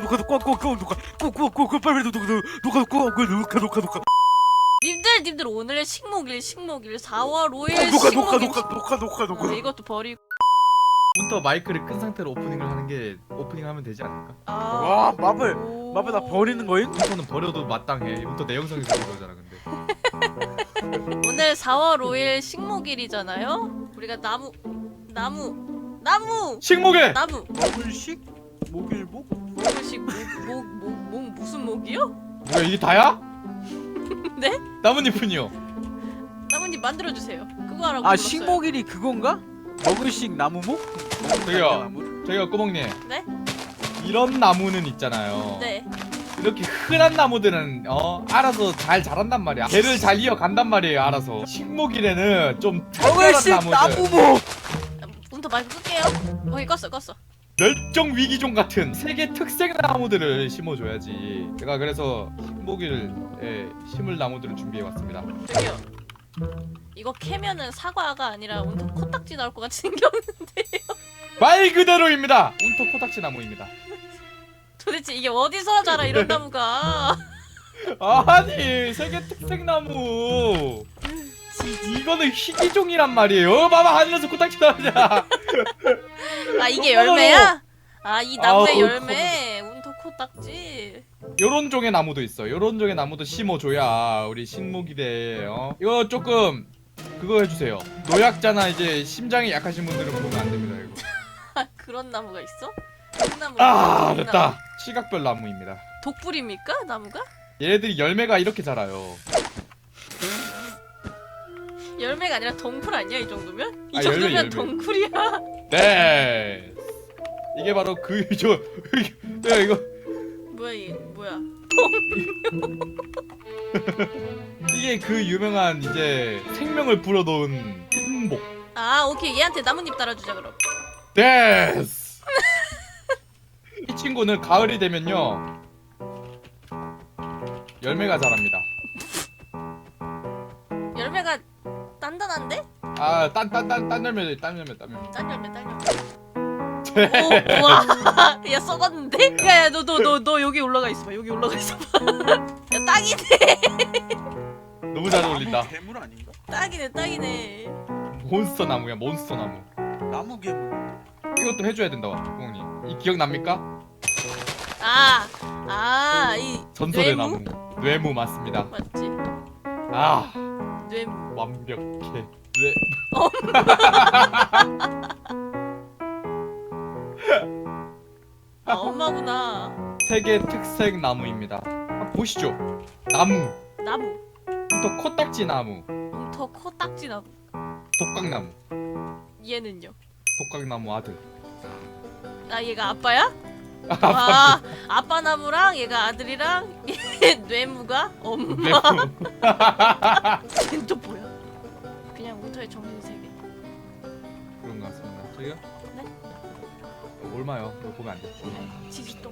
녹화 녹화 녹화 녹화 녹화 녹화 녹화 빨리 녹화 녹화 녹화 녹화 녹화 녹화 님들 님들 오늘 식목일 식목일 4월 5일 녹화 녹화 식목일 녹화 녹화 녹화 어, 녹화 이것도 버리고 문터 마이크를 끈 상태로 오프닝을 하는 게 오프닝 하면 되지 않을까? 아, 와 마블 오. 마블 나 버리는 거임? 문터는 버려도 마땅해. 문터 내 영상에서 그러잖아 근데. 오늘 4월 5일 식목일이잖아요 우리가 나무 나무 나무 식목일. 나무 마블식 목일목 목식 목목 목 무슨 목이요? 뭐야 이게 다야? 네? 나뭇잎은요? 나무님 만들어주세요 그거 하라고 아 불렀어요. 식목일이 그건가? 먹을식 나무목? 저기요. 나무? 저기요 꼬먹님. 네? 이런 나무는 있잖아요. 네 이렇게 흔한 나무들은 어 알아서 잘 자란단 말이야. 개를 잘 이어간단 말이에요. 알아서. 식목일에는 좀 특별한 먹을식 나무들. 나무목 문터 마이크 끌게요 오케이 껐어 껐어 멸종 위기종 같은 세계 특색 나무들을 심어줘야지. 제가 그래서 식목일에 심을 나무들을 준비해 왔습니다. 저기요 이거 캐면은 사과가 아니라 온통 코딱지 나올 것 같이 생겼는데 말 그대로입니다. 운토 코닥치 나무입니다. 도대체 이게 어디서 자라 이런 나무가 아니 세계 특색 나무. 이- 이거는 희귀종이란 말이에요. 어, 봐봐 하늘에서 코딱지 나오냐. 아 이게 열매야? 아 이 나무의 아우, 열매 운토 코 딱지 요런 종의 나무도 있어. 요런 종의 나무도 심어줘야 우리 식목일에 어? 이거 조금 그거 해주세요. 노약자나 이제 심장이 약하신 분들은 보면 안 됩니다. 이거. 아 그런 나무가 있어? 나무 아 됐다. 시각별 나무입니다. 독불입니까 나무가? 얘네들이 열매가 이렇게 자라요. 열매가 아니라 덩쿨 아니야 이 정도면? 이 아, 정도면 열매, 열매. 덩쿨이야 네. 이게 바로 그 저 야 이거 뭐야 이 뭐야 이게 그 유명한 이제 생명을 불어넣은 흠복. 아 오케이 얘한테 나뭇잎 달아주자 그럼 데스. 이 친구는 가을이 되면요 열매가 자랍니다. 아딴딴딴딴 열매 딴 열매 딴 열매. 딴 열매 딴 열매 오 우와 야 썩었는데? 야야 너 너 너 너 여기 올라가 있어봐 여기 올라가 있어봐 야 딱이네 너무 잘 어울린다. 괴물 아닌가? 딱이네 딱이네 몬스터 나무야 몬스터 나무. 나무 괴물 이것도 해줘야 된다고 부모님. 이 기억 납니까? 아, 아아이 전설의 뇌무? 나무. 뇌무 맞습니다. 맞지 아 뇌무 완벽해. 뇌. 아 엄마구나 세계 특색 나무입니다. 한번 보시죠. 나무. 나무 또 코딱지 나무. 웅터 코 딱지 나무 독각나무. 얘는요 독각나무 아들. 아 얘가 아빠야? 아빠. 와 아빠 나무랑 얘가 아들이랑 얘 뇌무가 엄마 뇌무. 쟤는 또 뭐야 그냥 웅터의 정신 세계 그런 것 같습니다. 저기요? 네? 얼마요? 이거 보면 안 돼. 지지똥